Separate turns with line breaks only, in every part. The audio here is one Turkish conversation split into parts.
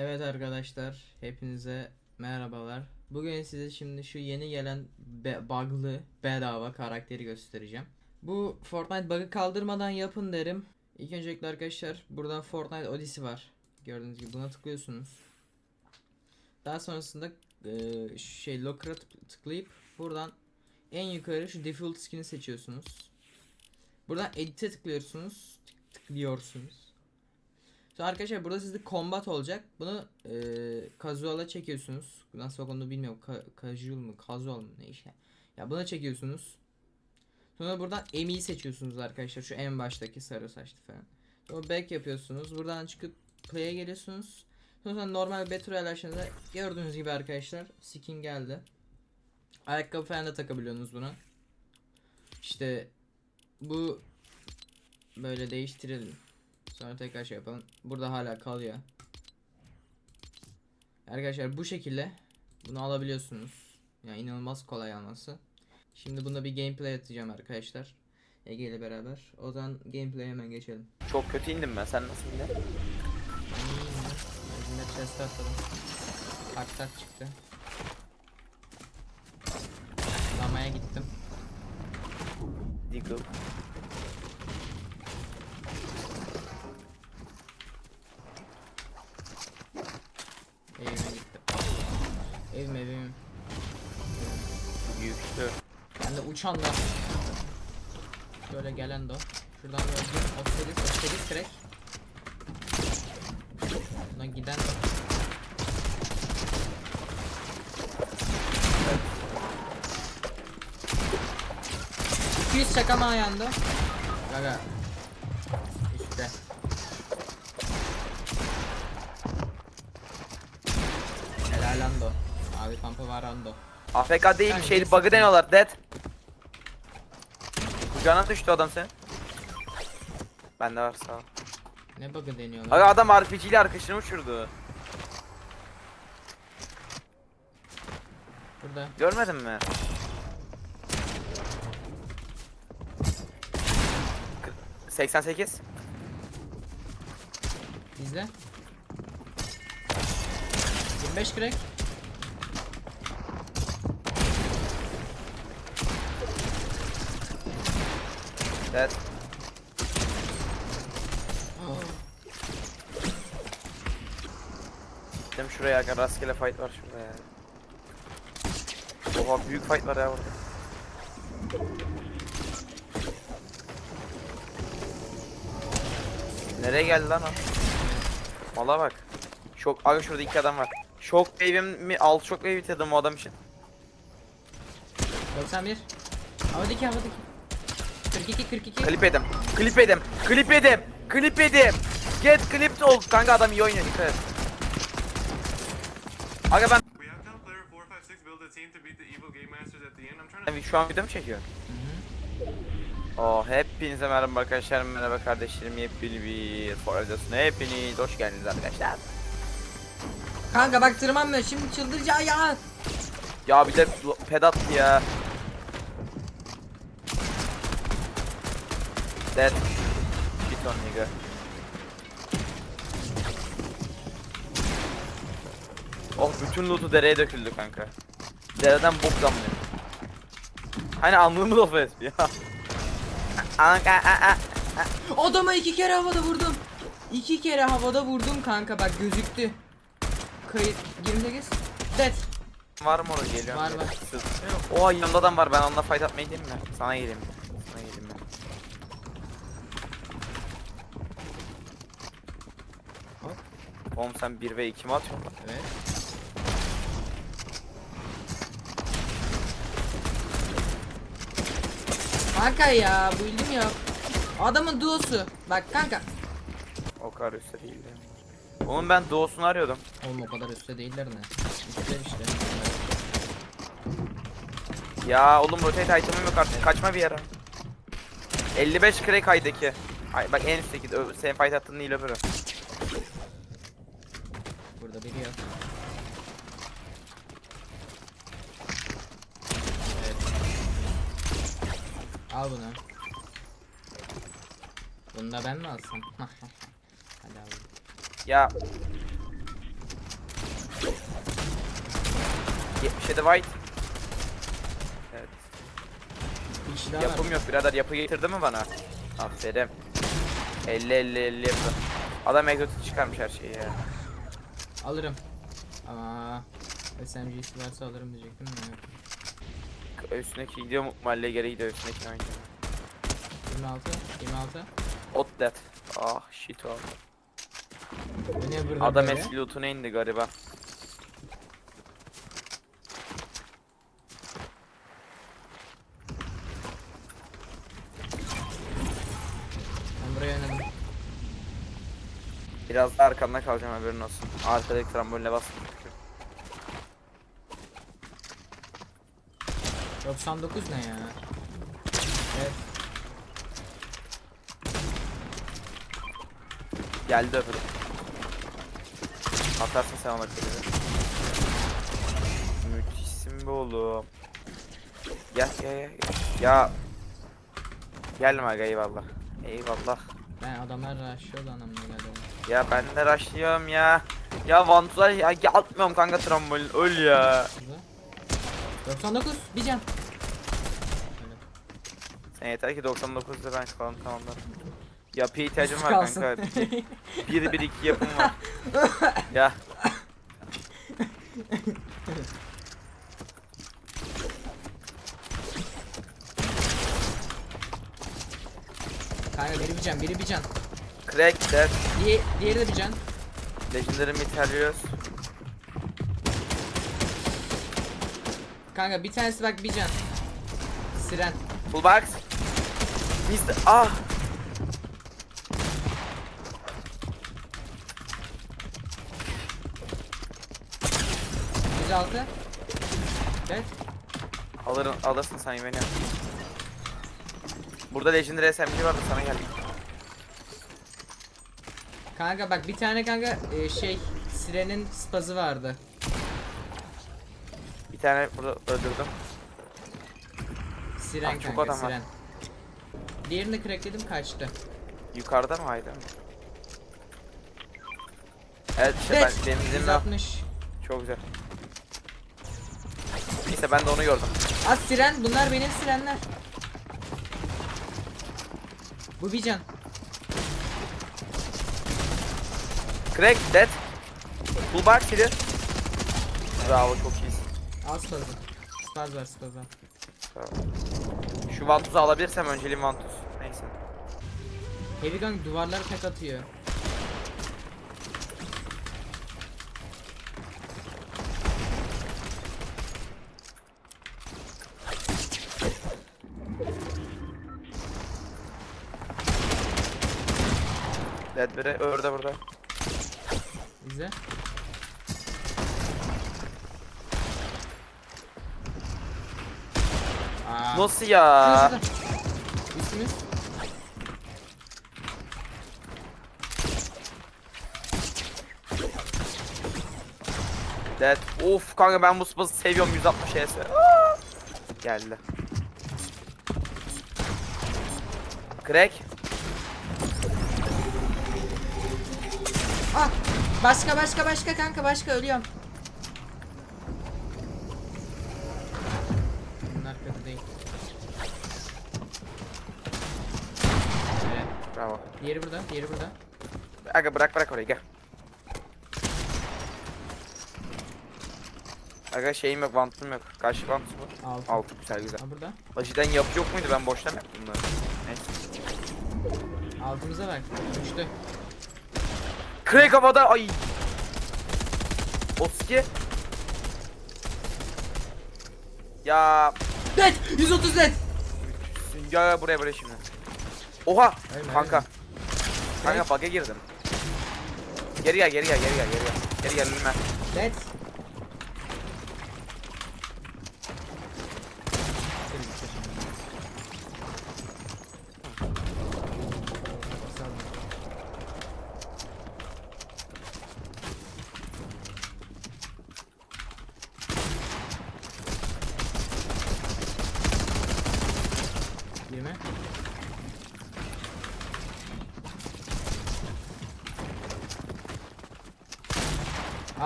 Evet arkadaşlar, hepinize merhabalar. Bugün size şimdi şu yeni gelen be- bug'lı bedava karakteri göstereceğim. Bu Fortnite bug'ı kaldırmadan yapın derim. İlk öncelikle arkadaşlar buradan Fortnite Odyssey var. Gördüğünüz gibi buna tıklıyorsunuz. Daha sonrasında şu şey locker'a tık- tıklayıp buradan en yukarı şu default skin'i seçiyorsunuz. Buradan edit'e tıklıyorsunuz. Tık- tıklıyorsunuz. Sonra arkadaşlar burada sizde combat olacak. Bunu eee casual'a çekiyorsunuz. Nasıl olduğunu bilmiyorum. Ka- casual mı? Casual mı? Ne işte. Ya buna çekiyorsunuz. Sonra buradan Emi'yi seçiyorsunuz arkadaşlar. Şu en baştaki sarı saçlı falan. Sonra back yapıyorsunuz. Buradan çıkıp play'e geliyorsunuz. Sonra normal Battle Royale gördüğünüz gibi arkadaşlar skin geldi. Ayakkabı falan da takabiliyorsunuz buna. İşte bu böyle değiştirelim. Sonra tekrar şey yapalım. Burada hala kalıyor. Arkadaşlar bu şekilde bunu alabiliyorsunuz. Yani inanılmaz kolay alması. Şimdi bunda bir gameplay atacağım arkadaşlar. Ege ile beraber. O zaman gameplay'e hemen geçelim.
Çok kötü indim ben. Sen nasıl indin?
Ben iyiyim ya. Özümde chest atladım. Tak tak çıktı. Lamaya gittim.
Deagle.
Evim evim.
Yüktü.
Ben de uçan da. Şöyle gelen de o. Şuradan gördüm. Ostelis, Ostelis crack. Buna giden de. Evet. 200 çakama ayağında. Gaga. Abi pampa var Ando.
AFK değil şey bug'ı deniyorlar. Dead. Kucağına düştü adam senin. Bende var sağ ol.
Ne bug'ı deniyorlar?
Aga adam RPG ile arkadaşını uçurdu.
Burada.
Görmedin mi? K- 88.
İzle. 25 crack.
Dead. Gittim şuraya aga rastgele fight var şurada ya. Oha büyük fight var ya burada. Nereye geldi lan o? Mala bak. Şok aga şurada iki adam var. Şok wave'im mi? Alt şok wave bitirdim o adam için.
91. Havadaki havadaki. 42 42.
Klip edim. Klip edim. Klip edim. Klip edim. Get clipped ol. Kanka adam iyi oynuyor dikkat et. Aga ben
We have tell player 456 build a team to beat the evil game masters at the end. I'm trying to
Abi şu an video mu çekiyor? Oh hepinize merhaba arkadaşlar merhaba kardeşlerim yepyeni bir Forza'sına hepiniz hoş geldiniz arkadaşlar.
Kanka bak tırmanmıyor şimdi çıldıracağım ya.
Ya bir de pedat ya. Dead. Shit on nigga. Oh bütün loot'u dereye döküldü kanka. Dereden bok damlıyor. Hani anlığımı da fes ya. Anka a a.
Adama iki kere havada vurdum. İki kere havada vurdum kanka bak gözüktü. Kayıt 28. Dead.
Var mı orada geliyor?
Var, var.
Oha yanımda adam var ben onunla fight gideyim mi? Sana geleyim ben.
Hop.
Oğlum sen 1 ve 2 mi atıyorsun?
Evet. Kanka ya bu ildim yok. Adamın duosu. Bak kanka.
O kadar üstte değil de. Oğlum ben doğusunu arıyordum.
Oğlum o kadar üstte değiller ne? Üstler işte.
Ya oğlum rotate item'ım yok artık kaçma bir yere. 55 crack aydaki. Ay bak en üstteki ö- senin fight attığın değil öbürü.
Burada biri yok. Evet. Al bunu. Bunu da ben mi alsam? Hadi al.
Ya 77 white. Evet.
Bir kişi daha var.
Yapım yok birader yapı getirdi mi bana? Aferin. 50 50 50 yapı. Adam egzotik çıkarmış her şeyi ya.
Alırım. Ama SMG'si varsa alırım diyecektim de.
Üstündeki gidiyor mu? Mahalle geri gidiyor üstündeki oyuncu.
26, 26.
Ot that. Ah shit o.
Bu ne burada
Adam
böyle?
eski lootuna indi gariban.
Ben buraya oynadım.
Biraz da arkanda kalacağım haberin olsun. Arkadaki tramboline bas.
99 ne ya? Evet.
Geldi öbürü. Atarsın sen ona kırıcı. Müthişsin be oğlum. Gel gel gel. Ya. Gelme aga eyvallah. Eyvallah.
Ben adamlar rushlıyordu anlamına geldi.
Ya ben de rushlıyorum ya. Ya Vantular ya atmıyorum kanka trambolin öl ya.
Hızlı. 99 bir can.
Sen yeter ki 99'da ben kalan tamamlarım. Yapıya ihtiyacım var
kalsın.
kanka. Bir bir iki yapım var. ya.
Kanka biri bir can, biri bir can.
Crack that.
Diye, diğeri de bir can.
Legendary Meteorios.
Kanka bir tanesi bak bir can. Siren.
Full box. Mr. Ah.
Yüz altı. Evet.
Alırın, alırsın sen beni. Burada Legendary SMG vardı sana geldim.
Kanka bak bir tane kanka e, şey Siren'in spazı vardı.
Bir tane burada öldürdüm.
Siren
Ah, çok
kanka
adam var.
Siren. Diğerini crackledim kaçtı.
Yukarıda mı haydi? Evet işte
Evet.
ben o.
160.
Çok güzel. Neyse ben de onu gördüm.
Az Siren bunlar benim Sirenler. Bu bir can.
Crack dead. Full box kili. Bravo çok iyisin.
Al spazı. Spaz var spaz var.
Bravo. Şu Vantuz'u alabilirsem önceliğim Vantuz. Neyse.
Heavy Gun duvarları tek atıyor.
Dead biri orada burada.
İzle. Aa.
Nasıl
Şurada,
ya?
şurada. Üstümüz.
Dead. Of kanka ben bu spazı seviyorum 160 HS. Geldi. Crack.
Ah! Başka başka başka kanka başka ölüyorum. Bunlar kötü değil. Evet.
Bravo.
Diğeri burada, diğeri burada.
Aga bırak bırak orayı gel. Aga şeyim yok, vantım yok. Kaç vant bu?
Altı.
Altı güzel güzel.
Ha burada.
Lajiden yapı yok muydu? Ben boştan yaptım bunları. Neyse.
Altımıza bak. Uçtu.
Crack havada ay. Oski. Ya
Net! 130 net!
ya buraya buraya şimdi. Oha
Ölme,
kanka. Kanka bug'a girdim. Geri gel geri gel geri gel geri gel. Geri gel ölme.
Net!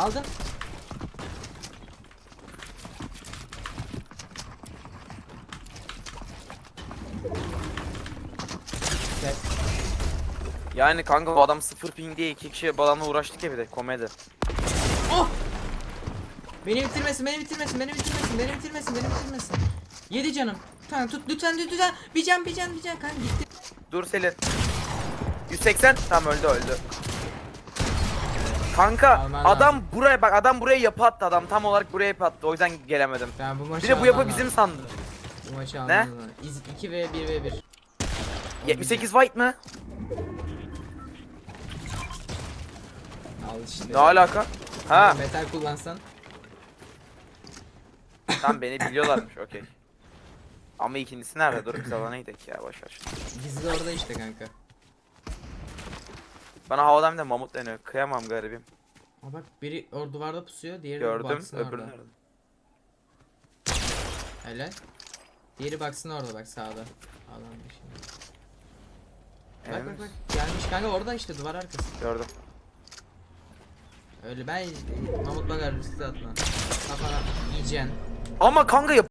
Aldım. Evet.
Yani kanka bu adam sıfır ping diye iki kişi balanla uğraştık ya bir de komedi.
Oh! Beni bitirmesin, beni bitirmesin, beni bitirmesin, beni bitirmesin, beni bitirmesin. Yedi canım. Tamam tut lütfen lütfen. Bir can bir can bir can kanka gitti.
Dur Selin. 180 tam öldü öldü. Kanka
Alman
adam buraya bak adam buraya yapı attı adam tam olarak buraya yapı attı o yüzden gelemedim.
Tamam bu maçı
Bir de bu yapı bizim
lazım.
sandı.
Bu maçı alman lazım. İz 2 ve 1 ve 1.
78 white mı?
Al işte.
Ne alaka? Ha
Metal kullansan.
tamam beni biliyorlarmış okey. Ama ikincisi nerede? Dur biz alana gidelim ya boş ver.
Gizli orada işte kanka.
Bana havadan bir de mamut deniyor. Kıyamam garibim.
Aa bak biri or duvarda pusuyor, diğeri
Gördüm.
box'ın
Öbürü
orada.
nerede?
Helal. Diğeri box'ın orada bak sağda. Adam. Bak
Emin
bak bak.
misin?
Gelmiş kanka orada işte duvar arkası.
Gördüm.
Öyle ben Mahmut Bakar riskli atma. Kafana yiyeceksin.
Ama kanka yap